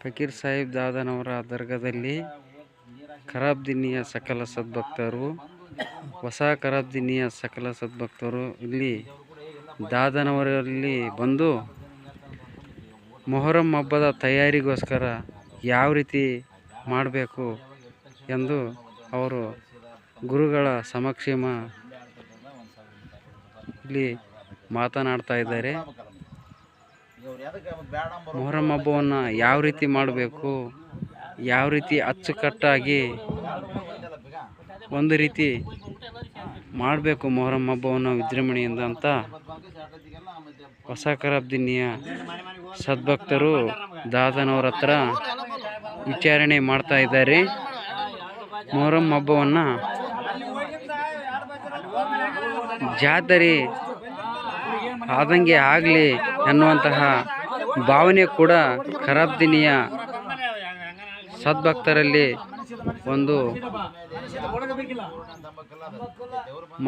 ಫಕೀರ್ ಸಾಹಿಬ್ ದಾದನವರ ದರ್ಗಾದಲ್ಲಿ ಖರಾಬ್ದಿನ್ನಿಯ ಸಕಲ ಸದ್ಭಕ್ತರು, ಹೊಸ ಖರಾಬ್ದಿನ್ನಿಯ ಸಕಲ ಸದ್ಭಕ್ತರು ಇಲ್ಲಿ ದಾದನವರಲ್ಲಿ ಬಂದು ಮೊಹರಂ ಹಬ್ಬದ ತಯಾರಿಗೋಸ್ಕರ ಯಾವ ರೀತಿ ಮಾಡಬೇಕು ಎಂದು ಅವರು ಗುರುಗಳ ಸಮಕ್ಷಮ ಇಲ್ಲಿ ಮಾತನಾಡ್ತಾ ಇದ್ದಾರೆ. ಮೊಹರಂ ಹಬ್ಬವನ್ನು ಯಾವ ರೀತಿ ಮಾಡಬೇಕು? ಯಾವ ರೀತಿ ಅಚ್ಚುಕಟ್ಟಾಗಿ ಒಂದು ರೀತಿ ಮಾಡಬೇಕು ಮೊಹರಂ ಹಬ್ಬವನ್ನು ವಿಜೃಂಭಣೆಯಿಂದ ಅಂತ ಹೊಸ ಕರಬ್ದಿನಿಯ ಸದ್ಭಕ್ತರು ದಾದನವ್ರ ಹತ್ರ ವಿಚಾರಣೆ ಮಾಡ್ತಾ ಇದ್ದಾರೆ. ಮೊಹರಂ ಹಬ್ಬವನ್ನು ಜಾತರೆ ಆದಂಗೆ ಆಗಲಿ ಅನ್ನುವಂತಹ ಭಾವನೆ ಕೂಡ ಖರಾಬ್ದಿನಿಯ ಸದ್ಭಕ್ತರಲ್ಲಿ ಒಂದು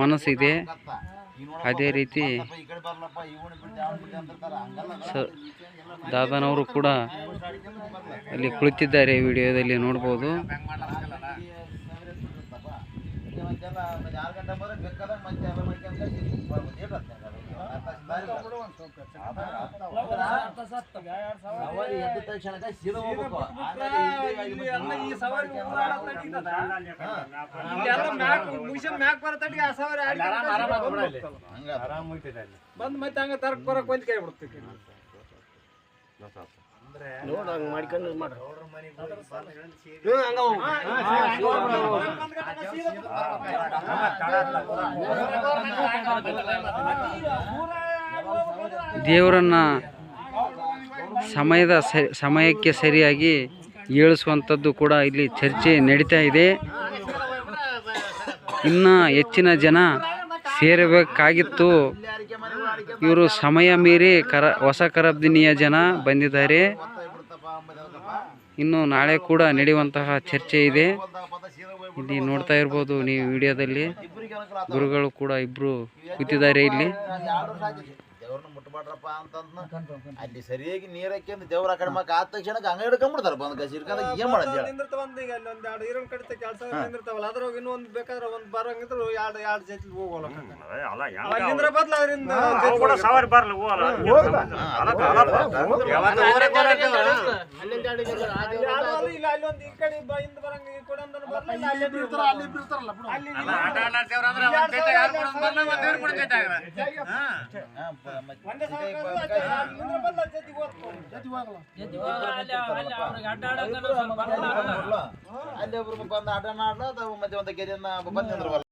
ಮನಸ್ಸಿದೆ. ಅದೇ ರೀತಿ ಸ ದಾದನವರು ಕೂಡ ಅಲ್ಲಿ ಕುಳಿತಿದ್ದಾರೆ ವಿಡಿಯೋದಲ್ಲಿ ನೋಡ್ಬೋದು. ಬಂದ್ ಮತ್ತೆ ಹಂಗ ತರಕ್ ಬರಕ್ ಬಂದ್ ಕೈ ಬಿಡ್ತೀವಿ ನೋಡ ಹಂಗ ಮಾಡ್ಕೊಂಡು ಮಾಡ್ರಿ. ದೇವರನ್ನ ಸಮಯದ ಸಮಯಕ್ಕೆ ಸರಿಯಾಗಿ ಏಳಿಸುವಂಥದ್ದು ಕೂಡ ಇಲ್ಲಿ ಚರ್ಚೆ ನಡೀತಾ ಇದೆ. ಇನ್ನು ಹೆಚ್ಚಿನ ಜನ ಸೇರಬೇಕಾಗಿತ್ತು. ಇವರು ಸಮಯ ಮೀರಿ ಕರ, ಹೊಸ ಕರಬ್ದಿನಿಯ ಜನ ಬಂದಿದ್ದಾರೆ. ಇನ್ನು ನಾಳೆ ಕೂಡ ನಡೆಯುವಂತಹ ಚರ್ಚೆ ಇದೆ. ಇಲ್ಲಿ ನೋಡ್ತಾ ಇರ್ಬೋದು ನೀವು ವಿಡಿಯೋದಲ್ಲಿ. ಗುರುಗಳು ಕೂಡ ಇಬ್ಬರು ಕೂತಿದ್ದಾರೆ ಇಲ್ಲಿ. ದೇವ್ರನ್ನ ಮುಟ್ಬಾಡ್ರಪ್ಪ ಅಂತಂದ್ ಅಲ್ಲಿ ಸರಿಯಾಗಿ ನೀರ್ ಹಾಕ್ಯಂದು ದೇವ್ರ ಆ ಕಡೆ ಮಕ್ಕ ಆದ ತಕ್ಷಣ ಹಂಗ ಹಿಡ್ಕೊಂಡ್ಬಿಡ್ತಾರ ಬಂದ್ ಕಸಿ ಹಿಡ್ಕೊಂಡ ಏನ್ ಮಾಡೋದ್ ಹೇಳ. ನಿಂದಿರ್ತಾವ ಒಂದ್ ಈಗ ಅಲ್ಲಿ ಒಂದ್ ಎರಡು ಈರನ್ ಕಡಿತ ಕೆಲಸ ನಿಂದಿರ್ತಾವಲ್ಲ ಅದ್ರಾಗ ಇನ್ನೊಂದ್ ಬೇಕಾದ್ರೆ ಒಂದ್ ಬರಂಗಿದ್ರು ಎರಡು ಎರಡು ಜೊತೆ ಹೋಗೋಲ್ಲ ಅಲ್ಲಿಂದ್ರ ಬದ್ಲ ಅದರಿಂದ ಸವಾರಿ ಬರ್ಲಿ ಹೋಗಲ್ಲ. ಇಲ್ಲ ಈ ಕಡೆ ಬ- ಹಿಂದ್ ಬರಂಗ ಈ ಕಡೆ ಅಲ್ಲಿ ಅಲ್ಲಿ ಅಲ್ಲಿ ಒಂದೇ ಅಲ್ಲಿಂದ್ರ ಬದ್ಲ ಜೊತೆಗೆ ಹೋಗ್ತಾವ ಅಲ್ಲಿ ಒಬ್ರು ಬಂದ ಅಡ್ಡ ಆಡ್ಲ ಮತ್ತೆ ಒಂದು ಕೆರೆಯನ್ನ ಬಂದ್ ನಿಂದ್ರವಲ್ಲ